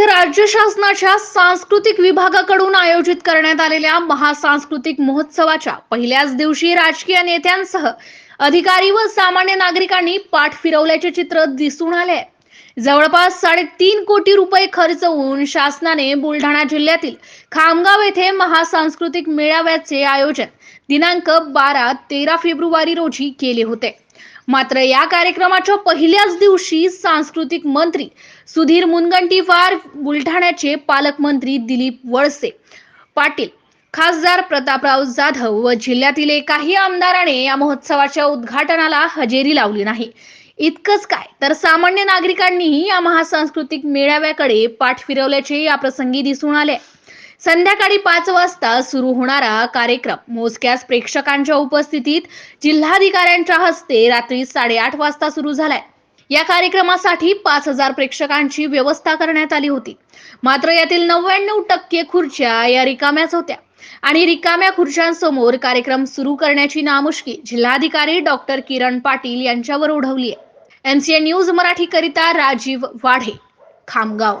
येथे राज्य शासनाच्या सांस्कृतिक विभागाकडून आयोजित करण्यात आलेल्या महासांस्कृतिक महोत्सवाच्या पहिल्याच दिवशी राजकीय नेत्यांसह अधिकारी व सामान्य नागरिकांनी पाठ फिरवल्याचे चित्र दिसून आले जवळपास साडेतीन कोटी रुपये खर्च होऊन शासनाने बुलढाणा जिल्ह्यातील खामगाव येथे महासांस्कृतिक मेळाव्याचे आयोजन दिनांक बारा तेरा फेब्रुवारी रोजी केले होते. मात्र या कार्यक्रमाच्या पहिल्याच दिवशी सांस्कृतिक मंत्री सुधीर मुनगंटीवार बुलढाण्याचे पालकमंत्री दिलीप वळसे पाटील खासदार प्रतापराव जाधव व जिल्ह्यातील एकाही आमदाराने या महोत्सवाच्या उद्घाटनाला हजेरी लावली नाही. इतकंच काय तर सामान्य नागरिकांनीही या महासांस्कृतिक मेळाव्याकडे पाठ फिरवल्याचे या प्रसंगी दिसून आले संध्याकाळी पाच वाजता सुरू होणारा कार्यक्रम. मोजक्याच प्रेक्षकांच्या उपस्थितीत जिल्हाधिकाऱ्यांच्या हस्ते रात्री साडेआठ वाजता सुरू झालाय. या कार्यक्रमासाठी पाच हजार प्रेक्षकांची व्यवस्था करण्यात आली होती. मात्र यातील नव्याण्णव टक्के खुर्च्या या रिकाम्याच होत्या. आणि रिकाम्या खुर्च्यांसमोर कार्यक्रम सुरू करण्याची नामुष्की जिल्हाधिकारी डॉक्टर किरण पाटील यांच्यावर ओढवली आहे एमसीए न्यूज मराठी करिता राजीव वाढे खामगाव.